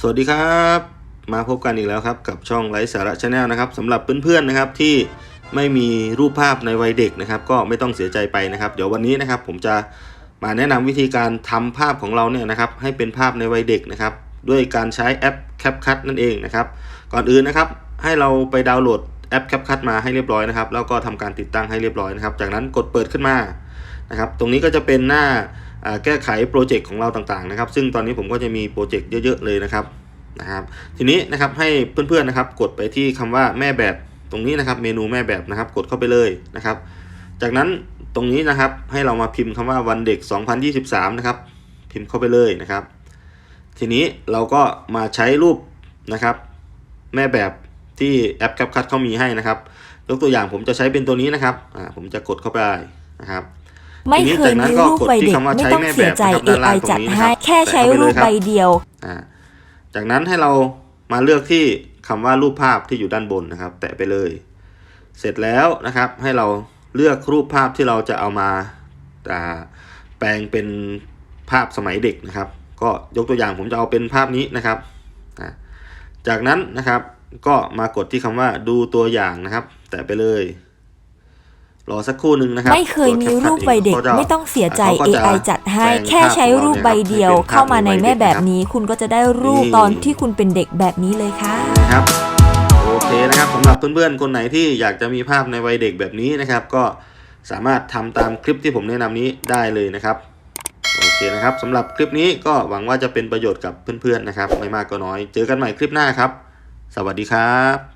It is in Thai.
สวัสดีครับ มาพบกันอีกแล้วครับกับช่องไร้สาระชาแนลนะครับสำหรับเพื่อนๆนะครับที่ไม่มีรูปภาพในวัยเด็กนะครับ ก็ไม่ต้องเสียใจไปนะครับ เดี๋ยววันนี้นะครับผมจะมาแนะนำวิธีการทำภาพของเราเนี่ยนะครับ ให้เป็นภาพในวัยเด็กนะครับ ด้วยการใช้แอป CapCut นั่นเองนะครับ ก่อนอื่นนะครับให้เราไปดาวน์โหลดแอป CapCut มาให้เรียบร้อยนะครับแล้วก็ทำการติดตั้งให้เรียบร้อยนะครับ จากนั้นกดเปิดขึ้นมานะครับ ตรงนี้ก็จะเป็นหน้า แก้ไขโปรเจกต์ของเราต่างๆนะครับ ซึ่งตอนนี้ผมก็จะมีโปรเจกต์เยอะ ๆ เลยนะครับนะครับ ทีนี้นะครับให้เพื่อนๆนะครับ กดไปที่คำว่าแม่แบบตรงนี้นะครับเมนูแม่แบบนะครับ กดเข้าไปเลยนะครับ จากนั้นตรงนี้นะครับให้เรามาพิมพ์คำว่าวันเด็ก 2023 นะครับ พิมพ์เข้าไปเลยนะครับ ทีนี้เราก็มาใช้รูปนะครับ แม่แบบที่แอป CapCut เขามีให้นะครับ ยกตัวอย่างผมจะใช้เป็นตัวนี้นะครับอ่าผมจะกดเข้าไปนะครับ ไม่เคยมีรูปใบเด็กไม่ต้องเสียใจ AI จัดให้แค่ใช้รูปใบเดียวอ่าจากนั้นให้เรามาเลือกที่คำว่ารูปภาพที่อยู่ด้านบนนะครับ แตะไปเลย เสร็จแล้วนะครับให้เราเลือกรูปภาพที่เราจะเอามาอ่าแปลงเป็นภาพสมัยเด็กนะครับ ก็ยกตัวอย่างผมจะเอาเป็นภาพนี้นะครับอ่าจากนั้นนะครับก็มากดที่คำว่าดูตัวอย่างนะครับ แตะไปเลย รอสักครู่หนึ่งนะครับ ไม่เคยมีรูปใบเด็กตัว CapCut ไม่ต้องเสียใจเขาก็จะ AI จัดให้แปลงแค่ใช้รูปใบเดียวภาพของเราเนี่ยเข้ามาในแม่แบบให้เป็นภาพในวัยเด็กนะครับนี้ คุณก็จะได้รูปนี่ตอนที่คุณเป็นเด็กแบบนี้เลยค่ะนะครับโอเคนะครับสำหรับเพื่อนๆคนไหนที่อยากจะมีภาพในวัยเด็กแบบนี้นะครับ ก็สามารถทำตามคลิปที่ผมแนะนำนี้ได้เลยนะครับโอเคนะครับสำหรับคลิปนี้ก็หวังว่าจะเป็นประโยชน์กับเพื่อนๆนะครับ ไม่มากก็น้อย เจอกันใหม่คลิปหน้าครับ สวัสดีครับ